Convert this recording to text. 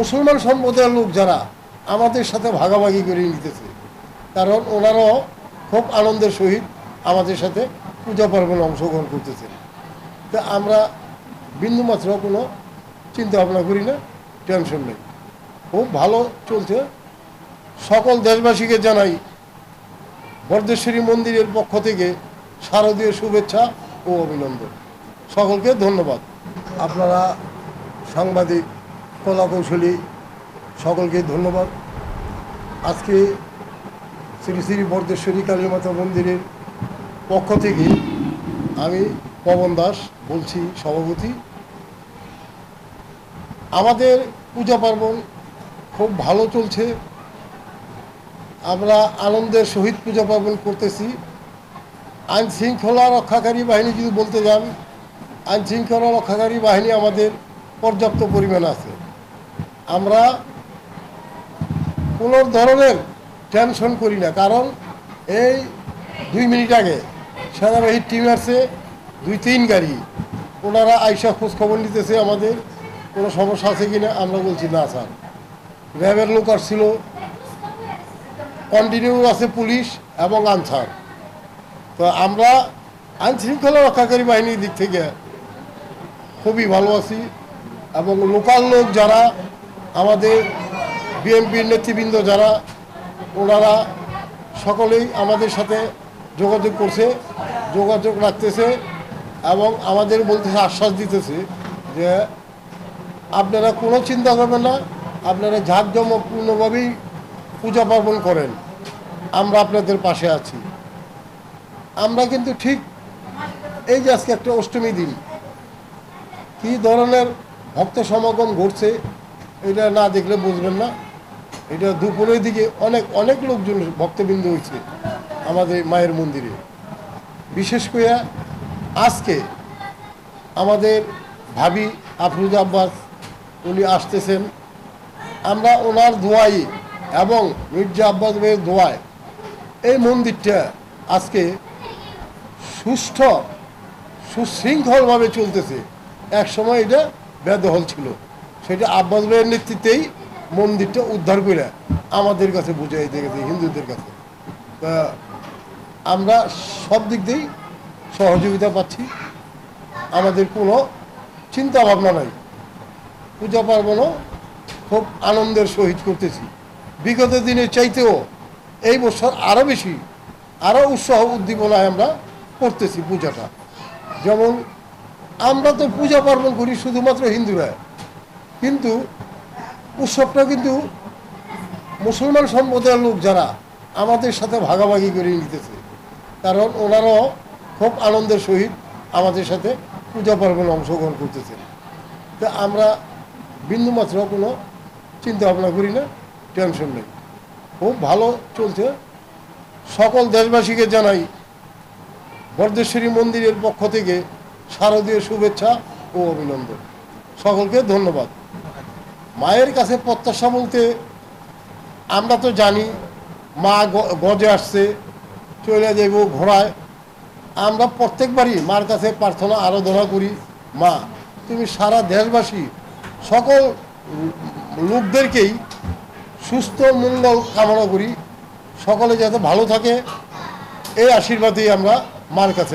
মুসলমান সম্প্রদায়ের লোক যারা আমাদের সাথে ভাগাভাগি করে নিতেছে। কারণ ওনারাও খুব আনন্দের সহিত আমাদের সাথে পূজা পার্বণে অংশগ্রহণ করতেছে। তা আমরা বিন্দুমাত্র কোনো চিন্তা ভাবনা করি না, টেনশন নেই। খুব ভালো চলছে। সকল দেশবাসীকে জানাই, বরদেশ্বরী মন্দিরের পক্ষ থেকে শারদীয় শুভেচ্ছা ও অভিনন্দন। সকলকে ধন্যবাদ। আপনারা সাংবাদিক কলাকৌশলী, সকলকে ধন্যবাদ। আজকে শ্রী শ্রী বরদেশ্বরী কালীমাতা মন্দিরের পক্ষ থেকে আমি পবন দাস বলছি, সভাপতি। আমাদের পূজা পার্বণ খুব ভালো চলছে। আমরা আনন্দের সহিত পূজা পার্বণ করতেছি। আইন শৃঙ্খলা রক্ষাকারী বাহিনী যদি বলতে যান, আইন শৃঙ্খলা রক্ষাকারী বাহিনী আমাদের পর্যাপ্ত পরিমাণ আছে। আমরা কোনো ধরনের টেনশন করি না, কারণ এই দুই মিনিট আগে সেনাবাহিনীর টিম আসছে দুই তিন গাড়ি। ওনারা আইসা খোঁজখবর নিতেছে আমাদের, কোনো সমস্যা আছে কি না আমরা বলছি, না, স্যার। র্যাবের লোক আসছিল। কন্টিনিউ আছে পুলিশ এবং আনসার। তো আমরা আইন শৃঙ্খলা রক্ষাকারী বাহিনীর দিক থেকে খুবই ভালো আছি এবং লোকাল লোক যারা আমাদের বিএনপির নেতৃবৃন্দ যারা, ওনারা সকলেই আমাদের সাথে যোগাযোগ করছে, যোগাযোগ রাখতেছে এবং আমাদের বলতেছে আশ্বাস দিতেছে যে আপনারা কোনো চিন্তা করবেন না, আপনারা ঝাঁকজমকপূর্ণভাবেই পূজা পার্বণ করেন, আমরা আপনাদের পাশে আছি। আমরা কিন্তু ঠিক এই যে আজকে একটা অষ্টমী দিন, কী ধরনের ভক্ত সমাগম ঘটছে এটা না দেখলে বুঝবেন না। এটা দুপুরের দিকে অনেক অনেক লোকজন ভক্তবৃন্দ হয়েছে আমাদের মায়ের মন্দিরে। বিশেষ করে আজকে আমাদের ভাবি আফরুজ আব্বাস, উনি আসতেছেন। আমরা ওনার দোয়াই এবং মির্জা আব্বাস ভাইয়ের দোয়ায় এই মন্দিরটা আজকে সুষ্ঠ, সুশৃঙ্খলভাবে চলতেছে। এক সময় এটা বেদহল ছিল। সেটা আব্বাস ভাইয়ের নেতৃত্বেই মন্দিরটা উদ্ধার করে আমাদের কাছে বুঝাই দিয়ে গেছে, হিন্দুদের কাছে। তা আমরা সব দিক দিয়েই সহযোগিতা পাচ্ছি। আমাদের কোনো চিন্তা ভাবনা নাই। পূজা পার্বণও খুব আনন্দের সহিত করতেছি। বিগত দিনের চাইতেও এই বছর আরও বেশি আরও উৎসাহ উদ্দীপনায় আমরা করতেছি পূজাটা। যেমন আমরা তো পূজা পার্বণ করি শুধুমাত্র হিন্দুরা। কিন্তু উৎসবটা কিন্তু মুসলমান সম্প্রদায়ের লোক যারা আমাদের সাথে ভাগাভাগি করে নিতেছে। কারণ ওনারাও খুব আনন্দের সহিত আমাদের সাথে পূজা পার্বণে অংশগ্রহণ করতেছেন। তো আমরা বিন্দুমাত্র কোনো চিন্তা ভাবনা করি না, টেনশন নেই। খুব ভালো চলছে। সকল দেশবাসীকে জানাই, বরদেশ্বরী মন্দিরের পক্ষ থেকে শারদীয় শুভেচ্ছা ও অভিনন্দন। সকলকে ধন্যবাদ। মায়ের কাছে প্রত্যাশা বলতে আমরা তো জানি, মা গজে আসছে, চলে যাইব ঘোড়ায়। আমরা প্রত্যেকবারই মার কাছে প্রার্থনা, আরাধনা করি, মা, তুমি সারা দেশবাসী, সকল লোকদেরকেই সুস্থ, মঙ্গল কামনা করি। সকলে যাতে ভালো থাকে, এই আশীর্বাদই আমরা মার কাছে